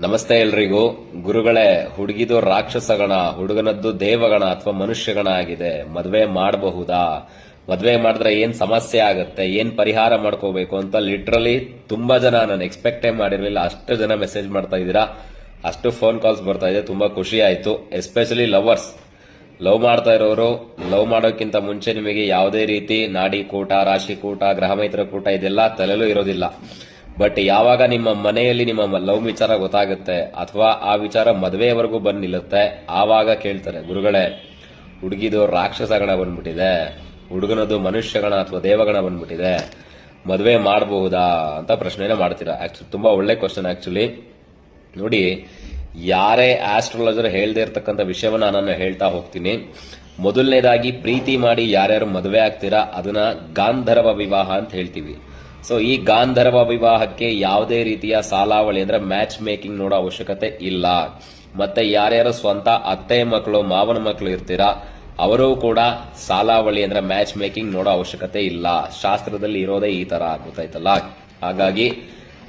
ನಮಸ್ತೆ ಎಲ್ರಿಗೂ. ಗುರುಗಳೇ, ಹುಡುಗಿದು ರಾಕ್ಷಸಗಣ, ಹುಡುಗನದ್ದು ದೇವಗಣ ಅಥವಾ ಮನುಷ್ಯಗಣ ಆಗಿದೆ. ಮದುವೆ ಮಾಡಬಹುದಾ? ಮದುವೆ ಮಾಡಿದ್ರೆ ಏನ್ ಸಮಸ್ಯೆ ಆಗುತ್ತೆ? ಏನ್ ಪರಿಹಾರ ಮಾಡ್ಕೋಬೇಕು ಅಂತ ಲಿಟ್ರಲಿ ತುಂಬಾ ಜನ ನಾನು ಎಕ್ಸ್ಪೆಕ್ಟೇ ಮಾಡಿರಲಿಲ್ಲ. ಅಷ್ಟು ಜನ ಮೆಸೇಜ್ ಮಾಡ್ತಾ ಇದ್ದೀರಾ. ಅಷ್ಟು ಫೋನ್ ಕಾಲ್ಸ್ ಬರ್ತಾ ಇದೆ. ತುಂಬಾ ಖುಷಿ ಆಯ್ತು. ಎಸ್ಪೆಷಲಿ ಲವರ್ಸ್ ಲವ್ ಮಾಡ್ತಾ ಇರೋರು ಲವ್ ಮಾಡೋಕ್ಕಿಂತ ಮುಂಚೆ ನಿಮಗೆ ಯಾವುದೇ ರೀತಿ ನಾಡಿ ಕೂಟ, ರಾಶಿ ಕೂಟ ಗ್ರಹ ಮೈತ್ರ ಕೂಟ ಇದೆಲ್ಲ ತಲೆಲೂ ಇರೋದಿಲ್ಲ. ಬಟ್ ಯಾವಾಗ ನಿಮ್ಮ ಮನೆಯಲ್ಲಿ ನಿಮ್ಮ ಲವ್ ವಿಚಾರ ಗೊತ್ತಾಗುತ್ತೆ ಅಥವಾ ಆ ವಿಚಾರ ಮದುವೆಯವರೆಗೂ ಬಂದು ನಿಲ್ಲುತ್ತೆ ಆವಾಗ ಕೇಳ್ತಾರೆ, ಗುರುಗಳೇ, ಹುಡುಗಿದು ರಾಕ್ಷಸಗಣ ಬಂದ್ಬಿಟ್ಟಿದೆ, ಹುಡುಗನದು ಮನುಷ್ಯಗಣ ಅಥವಾ ದೇವಗಣ ಬಂದ್ಬಿಟ್ಟಿದೆ, ಮದುವೆ ಮಾಡಬಹುದಾ ಅಂತ ಪ್ರಶ್ನೆನ ಮಾಡ್ತೀರಾ? ಆಕ್ಚುಲಿ ತುಂಬಾ ಒಳ್ಳೆ ಕ್ವಶನ್ ಆಕ್ಚುಲಿ ನೋಡಿ, ಯಾರೇ ಆಸ್ಟ್ರಾಲಜರ್ ಹೇಳದೇ ಇರ್ತಕ್ಕಂಥ ವಿಷಯವನ್ನು ನಾನು ಹೇಳ್ತಾ ಹೋಗ್ತೀನಿ. ಮೊದಲನೇದಾಗಿ ಪ್ರೀತಿ ಮಾಡಿ ಯಾರ್ಯಾರು ಮದುವೆ ಆಗ್ತೀರಾ, ಅದನ್ನ ಗಾಂಧರ್ವ ವಿವಾಹ ಅಂತ ಹೇಳ್ತೀವಿ. ಸೊ ಈ ಗಾಂಧರ್ವ ವಿವಾಹಕ್ಕೆ ಯಾವುದೇ ರೀತಿಯ ಸಾಲಾವಳಿ ಅಂದ್ರೆ ಮ್ಯಾಚ್ ಮೇಕಿಂಗ್ ನೋಡೋ ಅವಶ್ಯಕತೆ ಇಲ್ಲ. ಮತ್ತೆ ಯಾರ್ಯಾರು ಸ್ವಂತ ಅತ್ತೆ ಮಕ್ಕಳು, ಮಾವನ ಮಕ್ಕಳು ಇರ್ತೀರಾ, ಅವರು ಕೂಡ ಸಾಲಾವಳಿ ಅಂದ್ರೆ ಮ್ಯಾಚ್ ಮೇಕಿಂಗ್ ನೋಡೋ ಅವಶ್ಯಕತೆ ಇಲ್ಲ. ಶಾಸ್ತ್ರದಲ್ಲಿ ಇರೋದೇ ಈ ತರ ಗೊತ್ತಾಯ್ತಲ್ಲ ಹಾಗಾಗಿ,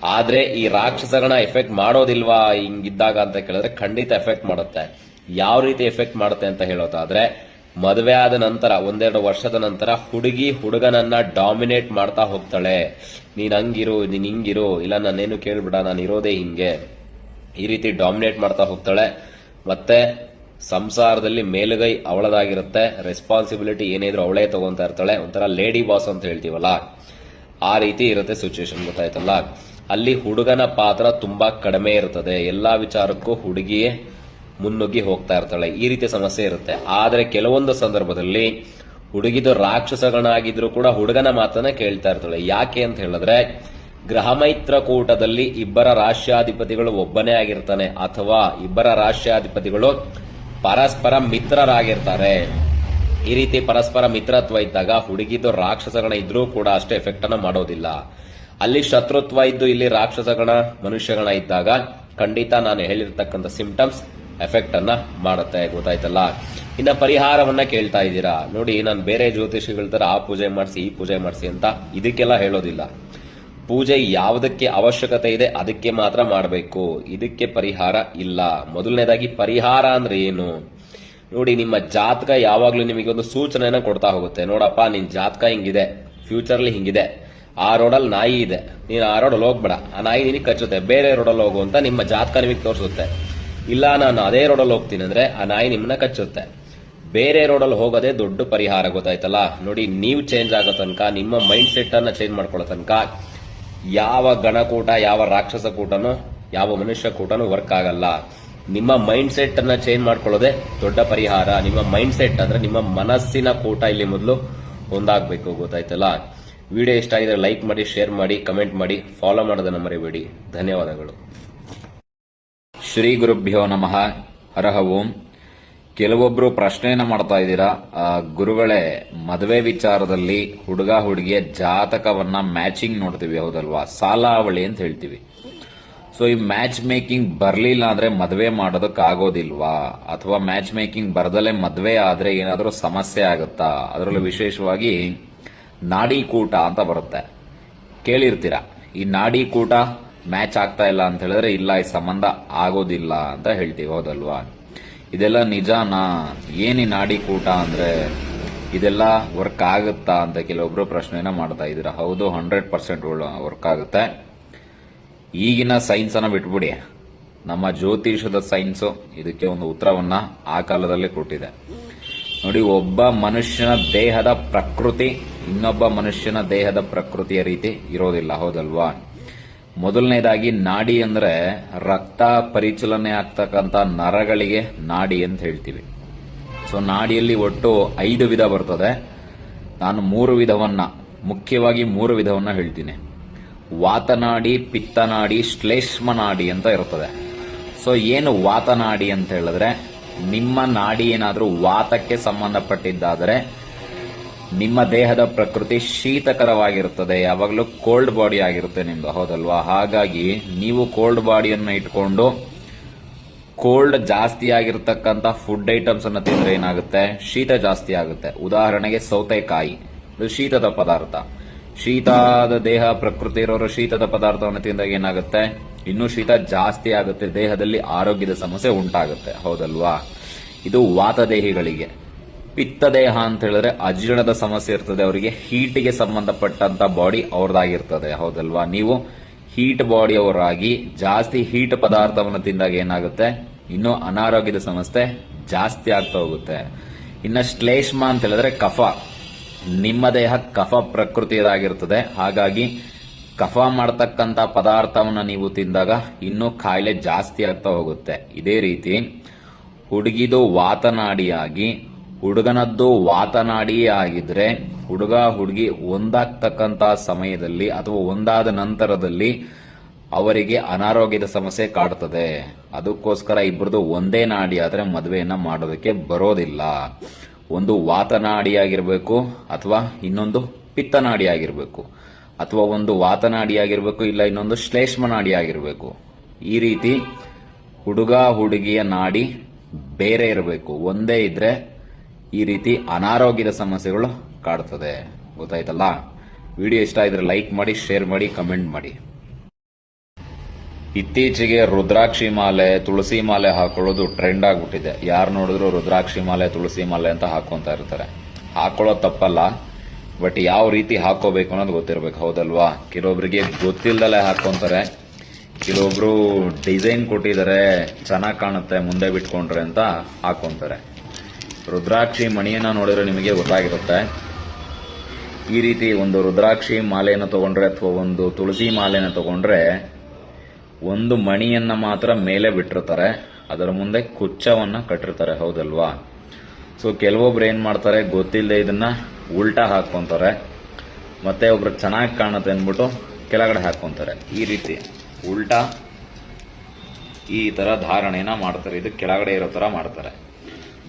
ಆದ್ರೆ ಈ ರಾಕ್ಷಸಗಣ ಎಫೆಕ್ಟ್ ಮಾಡೋದಿಲ್ವಾ ಹಿಂಗಿದ್ದಾಗ ಅಂತ ಕೇಳಿದ್ರೆ ಖಂಡಿತ ಎಫೆಕ್ಟ್ ಮಾಡುತ್ತೆ. ಯಾವ ರೀತಿ ಎಫೆಕ್ಟ್ ಮಾಡುತ್ತೆ ಅಂತ ಹೇಳೋದಾದ್ರೆ ಮದುವೆ ಆದ ನಂತರ, ಒಂದೆರಡು ವರ್ಷದ ನಂತರ ಹುಡುಗಿ ಹುಡುಗನನ್ನ ಡಾಮಿನೇಟ್ ಮಾಡ್ತಾ ಹೋಗ್ತಾಳೆ. ನೀನ್ ಹಂಗಿರು, ನೀನ್ ಹಿಂಗಿರು, ಇಲ್ಲ ನಾನೇನು ಕೇಳ್ಬಿಡ, ನಾನು ಇರೋದೇ ಹಿಂಗೆ. ಈ ರೀತಿ ಡಾಮಿನೇಟ್ ಮಾಡ್ತಾ ಹೋಗ್ತಾಳೆ. ಮತ್ತೆ ಸಂಸಾರದಲ್ಲಿ ಮೇಲುಗೈ ಅವಳದಾಗಿರುತ್ತೆ. ರೆಸ್ಪಾನ್ಸಿಬಿಲಿಟಿ ಏನಿದ್ರು ಅವಳೇ ತಗೊಂತಾ ಇರ್ತಾಳೆ. ಒಂಥರ ಲೇಡಿ ಬಾಸ್ ಅಂತ ಹೇಳ್ತೀವಲ್ಲ? ಆ ರೀತಿ ಇರುತ್ತೆ ಸಿಚುವೇಶನ್ ಗೊತ್ತಾಯ್ತಲ್ಲ? ಅಲ್ಲಿ ಹುಡುಗನ ಪಾತ್ರ ತುಂಬಾ ಕಡಿಮೆ ಇರ್ತದೆ. ಎಲ್ಲಾ ವಿಚಾರಕ್ಕೂ ಹುಡುಗಿಯೇ ಮುನ್ನುಗ್ಗಿ ಹೋಗ್ತಾ ಇರ್ತಾಳೆ. ಈ ರೀತಿ ಸಮಸ್ಯೆ ಇರುತ್ತೆ. ಆದರೆ ಕೆಲವೊಂದು ಸಂದರ್ಭದಲ್ಲಿ ಹುಡುಗಿದು ರಾಕ್ಷಸಗಳಾಗಿದ್ರು ಕೂಡ ಹುಡುಗನ ಮಾತನ್ನ ಕೇಳ್ತಾ ಇರ್ತಾಳೆ. ಯಾಕೆ ಅಂತ ಹೇಳಿದ್ರೆ ಗ್ರಹ ಮೈತ್ರ ಕೂಟದಲ್ಲಿ ಇಬ್ಬರ ರಾಷ್ಟ್ರಾಧಿಪತಿಗಳು ಒಬ್ಬನೇ ಆಗಿರ್ತಾನೆ ಅಥವಾ ಇಬ್ಬರ ರಾಷ್ಟ್ರಾಧಿಪತಿಗಳು ಪರಸ್ಪರ ಮಿತ್ರರಾಗಿರ್ತಾರೆ. ಈ ರೀತಿ ಪರಸ್ಪರ ಮಿತ್ರತ್ವ ಇದ್ದಾಗ ಹುಡುಗಿದು ರಾಕ್ಷಸಗಣ ಇದ್ರೂ ಕೂಡ ಅಷ್ಟೇ ಎಫೆಕ್ಟ್ ಅನ್ನ ಮಾಡೋದಿಲ್ಲ. ಅಲ್ಲಿ ಶತ್ರುತ್ವ ಇದ್ದು ಇಲ್ಲಿ ರಾಕ್ಷಸಗಣ, ಮನುಷ್ಯಗಣ ಇದ್ದಾಗ ಖಂಡಿತ ನಾನು ಹೇಳಿರ್ತಕ್ಕಂಥ ಸಿಂಪ್ಟಮ್ಸ್ ಎಫೆಕ್ಟ್ ಅನ್ನ ಮಾಡುತ್ತೆ, ಗೊತ್ತಾಯ್ತಲ್ಲ? ಇನ್ನ ಪರಿಹಾರವನ್ನ ಕೇಳ್ತಾ ಇದ್ದೀರಾ? ನೋಡಿ, ನಾನು ಬೇರೆ ಜ್ಯೋತಿಷಿಗಳ ತರ ಆ ಪೂಜೆ ಮಾಡಿಸಿ, ಈ ಪೂಜೆ ಮಾಡಿಸಿ ಅಂತ ಇದಕ್ಕೆಲ್ಲ ಹೇಳೋದಿಲ್ಲ. ಪೂಜೆ ಯಾವುದಕ್ಕೆ ಅವಶ್ಯಕತೆ ಇದೆ, ಅದಕ್ಕೆ ಮಾತ್ರ ಮಾಡಬೇಕು. ಇದಕ್ಕೆ ಪರಿಹಾರ ಇಲ್ಲ. ಮೊದಲನೇದಾಗಿ ಪರಿಹಾರ ಅಂದ್ರೆ ಏನು? ನೋಡಿ, ನಿಮ್ಮ ಜಾತಕ ಯಾವಾಗ್ಲೂ ನಿಮಗೆ ಒಂದು ಸೂಚನೆನ ಕೊಡ್ತಾ ಹೋಗುತ್ತೆ. ನೋಡಪ್ಪ, ನಿನ್ ಜಾತಕ ಹಿಂಗಿದೆ ಫ್ಯೂಚರ್ಲಿ ಹಿಂಗಿದೆ. ಆ ರೋಡಲ್ಲಿ ನಾಯಿ ಇದೆ. ನೀನು ಆ ರೋಡಲ್ಲಿ ಹೋಗ್ಬೇಡ. ಆ ನಾಯಿ ನಿನಗೆ ಕಚ್ಚುತ್ತೆ. ಬೇರೆ ರೋಡಲ್ಲಿ ಹೋಗು ಅಂತ ನಿಮ್ಮ ಜಾತಕ ನಿಮಗೆ ತೋರಿಸುತ್ತೆ. ಇಲ್ಲ, ನಾನು ಅದೇ ರೋಡಲ್ಲಿ ಹೋಗ್ತೀನಿ ಅಂದ್ರೆ ಆ ನಾಯಿ ನಿಮ್ಮನ್ನ ಕಚ್ಚುತ್ತೆ. ಬೇರೆ ರೋಡಲ್ಲಿ ಹೋಗೋದೇ ದೊಡ್ಡ ಪರಿಹಾರ ಗೊತ್ತಾಯ್ತಲ್ಲ? ನೋಡಿ, ನೀವು ಚೇಂಜ್ ಆಗೋ ತನಕ, ನಿಮ್ಮ ಮೈಂಡ್ ಸೆಟ್ ಅನ್ನ ಚೇಂಜ್ ಮಾಡ್ಕೊಳ್ಳೋ ತನಕ ಯಾವ ಗಣಕೂಟ ಯಾವ ರಾಕ್ಷಸ ಕೂಟನೂ, ಯಾವ ಮನುಷ್ಯ ಕೂಟನೂ ವರ್ಕ್ ಆಗಲ್ಲ. ನಿಮ್ಮ ಮೈಂಡ್ ಸೆಟ್ ಅನ್ನ ಚೇಂಜ್ ಮಾಡ್ಕೊಳ್ಳೋದೇ ದೊಡ್ಡ ಪರಿಹಾರ. ನಿಮ್ಮ ಮೈಂಡ್ ಸೆಟ್ ಅಂದ್ರೆ ನಿಮ್ಮ ಮನಸ್ಸಿನ ಕೂಟ ಇಲ್ಲಿ ಮೊದಲು ಒಂದಾಗಬೇಕು ಗೊತ್ತಾಯ್ತಲ್ಲ? ವಿಡಿಯೋ ಇಷ್ಟ ಆಗಿದ್ರೆ ಲೈಕ್ ಮಾಡಿ ಶೇರ್ ಮಾಡಿ ಕಮೆಂಟ್ ಮಾಡಿ ಫಾಲೋ ಮಾಡೋದನ್ನ ಮರಿಬೇಡಿ. ಧನ್ಯವಾದಗಳು. ಶ್ರೀ ಗುರುಭ್ಯೋ ನಮಃ. ಹರಹ ಓಂ. ಕೆಲವೊಬ್ರು ಪ್ರಶ್ನೆಯನ್ನು ಮಾಡ್ತಾ ಇದ್ದೀರಾ? ಗುರುಗಳೇ, ಮದುವೆ ವಿಚಾರದಲ್ಲಿ ಹುಡುಗ ಹುಡುಗಿಯ ಜಾತಕವನ್ನ ಮ್ಯಾಚಿಂಗ್ ನೋಡ್ತೀವಿ ಹೌದಲ್ವಾ? ಸಾಲಾವಳಿ ಅಂತ ಹೇಳ್ತೀವಿ. ಸೊ ಈ ಮ್ಯಾಚ್ ಮೇಕಿಂಗ್ ಬರಲಿಲ್ಲ ಅಂದ್ರೆ ಮದುವೆ ಮಾಡೋದಕ್ಕಾಗೋದಿಲ್ವಾ ಅಥವಾ ಮ್ಯಾಚ್ ಮೇಕಿಂಗ್ ಬರದಲ್ಲೇ ಮದುವೆ ಆದ್ರೆ ಏನಾದರೂ ಸಮಸ್ಯೆ ಆಗುತ್ತಾ? ಅದರಲ್ಲೂ ವಿಶೇಷವಾಗಿ ನಾಡಿ ಕೂಟ ಅಂತ ಬರುತ್ತೆ. ಕೇಳಿರ್ತೀರಾ? ಈ ನಾಡಿ ಕೂಟ ಮ್ಯಾಚ್ ಆಗ್ತಾ ಇಲ್ಲ ಅಂತ ಹೇಳಿದ್ರೆ, ಇಲ್ಲ, ಈ ಸಂಬಂಧ ಆಗೋದಿಲ್ಲ ಅಂತ ಹೇಳ್ತೀವಿ, ಹೌದಲ್ವಾ? ಇದೆಲ್ಲ ನಿಜಾನಾ? ಏನಿ ನಾಡಿ ಕೂಟ ಅಂದ್ರೆ? ಇದೆಲ್ಲ ವರ್ಕ್ ಆಗುತ್ತಾ ಅಂತ ಕೆಲವೊಬ್ರು ಪ್ರಶ್ನೆನ ಮಾಡ್ತಾ ಇದ್ದೀರಾ. ಹೌದು ಹಂಡ್ರೆಡ್ ಪರ್ಸೆಂಟ್ ವರ್ಕ್ ಆಗುತ್ತೆ. ಈಗಿನ ಸೈನ್ಸ್ ಅನ್ನ ಬಿಟ್ಬಿಡಿ. ನಮ್ಮ ಜ್ಯೋತಿಷದ ಸೈನ್ಸು ಇದಕ್ಕೆ ಒಂದು ಉತ್ತರವನ್ನ ಆ ಕಾಲದಲ್ಲೇ ಕೊಟ್ಟಿದೆ. ನೋಡಿ, ಒಬ್ಬ ಮನುಷ್ಯನ ದೇಹದ ಪ್ರಕೃತಿ ಇನ್ನೊಬ್ಬ ಮನುಷ್ಯನ ದೇಹದ ಪ್ರಕೃತಿಯ ರೀತಿ ಇರೋದಿಲ್ಲ, ಹೌದಲ್ವಾ? ಮೊದಲನೇದಾಗಿ ನಾಡಿ ಅಂದ್ರೆ ರಕ್ತ ಪರಿಚಲನೆ ಆಗ್ತಕ್ಕಂಥ ನರಗಳಿಗೆ ನಾಡಿ ಅಂತ ಹೇಳ್ತೀವಿ. ಸೊ ನಾಡಿಯಲ್ಲಿ ಒಟ್ಟು ಐದು ವಿಧ ಬರ್ತದೆ. ನಾನು ಮೂರು ವಿಧವನ್ನ, ಮುಖ್ಯವಾಗಿ ಮೂರು ವಿಧವನ್ನ ಹೇಳ್ತೀನಿ. ವಾತನಾಡಿ, ಪಿತ್ತನಾಡಿ, ಶ್ಲೇಷ್ಮನಾಡಿ ಅಂತ ಇರ್ತದೆ. ಸೊ ಏನು ವಾತನಾಡಿ ಅಂತ ಹೇಳಿದ್ರೆ, ನಿಮ್ಮ ನಾಡಿ ಏನಾದರೂ ವಾತಕ್ಕೆ ಸಂಬಂಧಪಟ್ಟಿದ್ದಾದರೆ ನಿಮ್ಮ ದೇಹದ ಪ್ರಕೃತಿ ಶೀತಕರವಾಗಿರುತ್ತದೆ, ಯಾವಾಗಲೂ ಕೋಲ್ಡ್ ಬಾಡಿ ಆಗಿರುತ್ತೆ ನಿಮ್ದು, ಹೌದಲ್ವಾ? ಹಾಗಾಗಿ ನೀವು ಕೋಲ್ಡ್ ಬಾಡಿಯನ್ನು ಇಟ್ಕೊಂಡು ಕೋಲ್ಡ್ ಜಾಸ್ತಿ ಆಗಿರ್ತಕ್ಕಂಥ ಫುಡ್ ಐಟಮ್ಸ್ ಅನ್ನು ತಿಂದ್ರೆ ಏನಾಗುತ್ತೆ? ಶೀತ ಜಾಸ್ತಿ ಆಗುತ್ತೆ. ಉದಾಹರಣೆಗೆ ಸೌತೆಕಾಯಿ, ಇದು ಶೀತದ ಪದಾರ್ಥ. ಶೀತದ ದೇಹ, ಪ್ರಕೃತಿ ಇರೋರು ಶೀತದ ಪದಾರ್ಥವನ್ನು ತಿಂದಾಗ ಏನಾಗುತ್ತೆ? ಇನ್ನೂ ಶೀತ ಜಾಸ್ತಿ ಆಗುತ್ತೆ, ದೇಹದಲ್ಲಿ ಆರೋಗ್ಯದ ಸಮಸ್ಯೆ ಉಂಟಾಗುತ್ತೆ, ಹೌದಲ್ವಾ? ಇದು ವಾತದೇಹಿಗಳಿಗೆ. ಪಿತ್ತ ದೇಹ ಅಂತ ಹೇಳಿದ್ರೆ ಅಜೀರ್ಣದ ಸಮಸ್ಯೆ ಇರ್ತದೆ. ಅವರಿಗೆ ಹೀಟ್ಗೆ ಸಂಬಂಧಪಟ್ಟಂತ ಬಾಡಿ ಅವ್ರದ್ದಾಗಿರ್ತದೆ. ಹೌದಲ್ವಾ? ನೀವು ಹೀಟ್ ಬಾಡಿ ಅವರಾಗಿ ಜಾಸ್ತಿ ಹೀಟ್ ಪದಾರ್ಥವನ್ನು ತಿಂದಾಗ ಏನಾಗುತ್ತೆ? ಇನ್ನು ಅನಾರೋಗ್ಯದ ಸಮಸ್ಯೆ ಜಾಸ್ತಿ ಆಗ್ತಾ ಹೋಗುತ್ತೆ. ಇನ್ನ ಶ್ಲೇಷ್ಮ ಅಂತ ಹೇಳಿದ್ರೆ ಕಫ. ನಿಮ್ಮ ದೇಹ ಕಫ ಪ್ರಕೃತಿಯದಾಗಿರ್ತದೆ. ಹಾಗಾಗಿ ಕಫ ಮಾಡತಕ್ಕಂತ ಪದಾರ್ಥವನ್ನು ನೀವು ತಿಂದಾಗ ಇನ್ನೂ ಕಾಯಿಲೆ ಜಾಸ್ತಿ ಆಗ್ತಾ ಹೋಗುತ್ತೆ. ಇದೇ ರೀತಿ ಹುಡುಗಿದು ವಾತನಾಡಿಯಾಗಿ ಹುಡುಗನದ್ದು ವಾತನಾಡಿ ಆಗಿದ್ರೆ ಹುಡುಗ ಹುಡುಗಿ ಒಂದಾಗ್ತಕ್ಕಂತ ಸಮಯದಲ್ಲಿ ಅಥವಾ ಒಂದಾದ ನಂತರದಲ್ಲಿ ಅವರಿಗೆ ಅನಾರೋಗ್ಯದ ಸಮಸ್ಯೆ ಕಾಡ್ತದೆ. ಅದಕ್ಕೋಸ್ಕರ ಇಬ್ಬರದು ಒಂದೇ ನಾಡಿ ಆದ್ರೆ ಮದುವೆಯನ್ನ ಮಾಡೋದಕ್ಕೆ ಬರೋದಿಲ್ಲ. ಒಂದು ವಾತನಾಡಿಯಾಗಿರಬೇಕು ಅಥವಾ ಇನ್ನೊಂದು ಪಿತ್ತನಾಡಿ ಆಗಿರ್ಬೇಕು ಅಥವಾ ಒಂದು ವಾತನಾಡಿ ಆಗಿರ್ಬೇಕು ಇಲ್ಲ ಇನ್ನೊಂದು ಶ್ಲೇಷ್ಮ ನಾಡಿ ಆಗಿರ್ಬೇಕು ಈ ರೀತಿ ಹುಡುಗ ಹುಡುಗಿಯ ನಾಡಿ ಬೇರೆ ಇರಬೇಕು. ಒಂದೇ ಇದ್ರೆ ಈ ರೀತಿ ಅನಾರೋಗ್ಯದ ಸಮಸ್ಯೆಗಳು ಕಾಡ್ತದೆ. ಗೊತ್ತಾಯ್ತಲ್ಲ? ವಿಡಿಯೋ ಇಷ್ಟ ಇದ್ರೆ ಲೈಕ್ ಮಾಡಿ, ಶೇರ್ ಮಾಡಿ, ಕಮೆಂಟ್ ಮಾಡಿ. ಇತ್ತೀಚೆಗೆ ರುದ್ರಾಕ್ಷಿ ಮಾಲೆ, ತುಳಸಿ ಮಾಲೆ ಹಾಕೊಳ್ಳೋದು ಟ್ರೆಂಡ್ ಆಗ್ಬಿಟ್ಟಿದೆ. ಯಾರು ನೋಡಿದ್ರು ರುದ್ರಾಕ್ಷಿ ಮಾಲೆ, ತುಳಸಿ ಮಾಲೆ ಅಂತ ಹಾಕೊಂತ ಇರ್ತಾರೆ. ಹಾಕೊಳ್ಳೋದು ತಪ್ಪಲ್ಲ. ಬಟ್ ಯಾವ ರೀತಿ ಹಾಕೋಬೇಕು ಅನ್ನೋದು ಗೊತ್ತಿರ್ಬೇಕು. ಹೌದಲ್ವಾ? ಕೆಲವೊಬ್ರಿಗೆ ಗೊತ್ತಿಲ್ಲದಲ್ಲೇ ಹಾಕೊಂತಾರೆ ಕೆಲವೊಬ್ರು ಡಿಸೈನ್ ಕೊಟ್ಟಿದ್ದಾರೆ, ಚೆನ್ನಾಗಿ ಕಾಣುತ್ತೆ, ಮುಂದೆ ಬಿಟ್ಕೊಂಡ್ರೆ ಅಂತ ಹಾಕೊಂತಾರೆ ರುದ್ರಾಕ್ಷಿ ಮಣಿಯನ್ನ ನೋಡಿದ್ರೆ ನಿಮಗೆ ಗೊತ್ತಾಗಿರುತ್ತೆ. ಈ ರೀತಿ ಒಂದು ರುದ್ರಾಕ್ಷಿ ಮಾಲೆಯನ್ನು ತಗೊಂಡ್ರೆ ಅಥವಾ ಒಂದು ತುಳಸಿ ಮಾಲೆಯನ್ನು ತಗೊಂಡ್ರೆ ಒಂದು ಮಣಿಯನ್ನ ಮಾತ್ರ ಮೇಲೆ ಬಿಟ್ಟಿರ್ತಾರೆ. ಅದರ ಮುಂದೆ ಕುಚ್ಚವನ್ನ ಕಟ್ಟಿರ್ತಾರೆ, ಹೌದಲ್ವಾ? ಸೊ ಕೆಲವೊಬ್ರು ಏನು ಮಾಡ್ತಾರೆ ಗೊತ್ತಿಲ್ಲದೆ ಇದನ್ನ ಉಲ್ಟಾ ಹಾಕ್ಕೊತಾರೆ. ಮತ್ತೆ ಒಬ್ರು ಚೆನ್ನಾಗಿ ಕಾಣುತ್ತೆ ಅಂದ್ಬಿಟ್ಟು ಕೆಳಗಡೆ ಹಾಕೊಂತಾರೆ ಈ ರೀತಿ ಉಲ್ಟಾ ಈ ತರ ಧಾರಣೆನ ಮಾಡ್ತಾರೆ. ಇದು ಕೆಳಗಡೆ ಇರೋ ತರ ಮಾಡ್ತಾರೆ.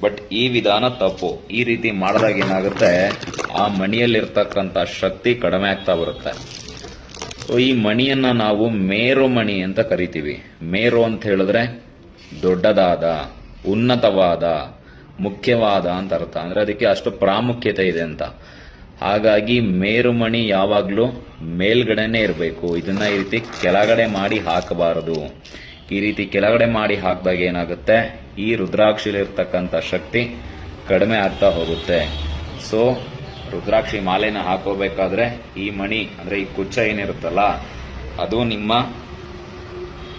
ಬಟ್ ಈ ವಿಧಾನ ತಪ್ಪು. ಈ ರೀತಿ ಮಾಡಿದಾಗ ಏನಾಗುತ್ತೆ? ಆ ಮಣಿಯಲ್ಲಿರ್ತಕ್ಕಂಥ ಶಕ್ತಿ ಕಡಿಮೆ ಆಗ್ತಾ ಬರುತ್ತೆ. ಸೊ ಈ ಮಣಿಯನ್ನ ನಾವು ಮೇರು ಮಣಿ ಅಂತ ಕರಿತೀವಿ. ಮೇರು ಅಂತ ಹೇಳಿದ್ರೆ ದೊಡ್ಡದಾದ, ಉನ್ನತವಾದ, ಮುಖ್ಯವಾದ ಅಂತ ಅರ್ಥ. ಅಂದ್ರೆ ಅದಕ್ಕೆ ಅಷ್ಟು ಪ್ರಾಮುಖ್ಯತೆ ಇದೆ ಅಂತ. ಹಾಗಾಗಿ ಮೇರುಮಣಿ ಯಾವಾಗಲೂ ಮೇಲ್ಗಡೆನೆ ಇರಬೇಕು. ಇದನ್ನ ಈ ರೀತಿ ಕೆಳಗಡೆ ಮಾಡಿ ಹಾಕಬಾರದು. ಈ ರೀತಿ ಕೆಳಗಡೆ ಮಾಡಿ ಹಾಕಿದಾಗ ಏನಾಗುತ್ತೆ? ಈ ರುದ್ರಾಕ್ಷಿಲಿರ್ತಕ್ಕಂಥ ಶಕ್ತಿ ಕಡಿಮೆ ಆಗ್ತಾ ಹೋಗುತ್ತೆ. ಸೊ ರುದ್ರಾಕ್ಷಿ ಮಾಲೆನ ಹಾಕೋಬೇಕಾದ್ರೆ ಈ ಮಣಿ, ಅಂದ್ರೆ ಈ ಕುಚ್ಚ ಏನಿರುತ್ತಲ್ಲ, ಅದು ನಿಮ್ಮ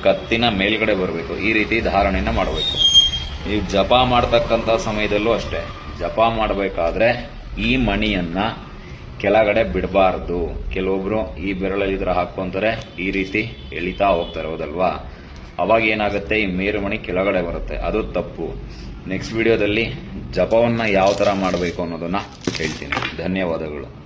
ಕತ್ತಿನ ಮೇಲ್ಗಡೆ ಬರಬೇಕು. ಈ ರೀತಿ ಧಾರಣೆಯನ್ನ ಮಾಡಬೇಕು. ನೀವು ಜಪ ಮಾಡ್ತಕ್ಕಂಥ ಸಮಯದಲ್ಲೂ ಅಷ್ಟೇ. ಜಪ ಮಾಡಬೇಕಾದ್ರೆ ಈ ಮಣಿಯನ್ನ ಕೆಳಗಡೆ ಬಿಡಬಾರ್ದು. ಕೆಲವೊಬ್ರು ಈ ಬೆರಳಲ್ಲಿ ಇದ್ರ ಹಾಕೊಂತಾರೆ ಈ ರೀತಿ ಎಳಿತಾ ಹೋಗ್ತಾರೆ ಹೌದಲ್ವಾ ಅವಾಗ ಏನಾಗುತ್ತೆ, ಈ ಮೇರುಮಣಿ ಕೆಳಗಡೆ ಬರುತ್ತೆ. ಅದು ತಪ್ಪು. ನೆಕ್ಸ್ಟ್ ವಿಡಿಯೋದಲ್ಲಿ ಜಪವನ್ನು ಯಾವ ಥರ ಮಾಡಬೇಕು ಅನ್ನೋದನ್ನು ಹೇಳ್ತೀನಿ. ಧನ್ಯವಾದಗಳು.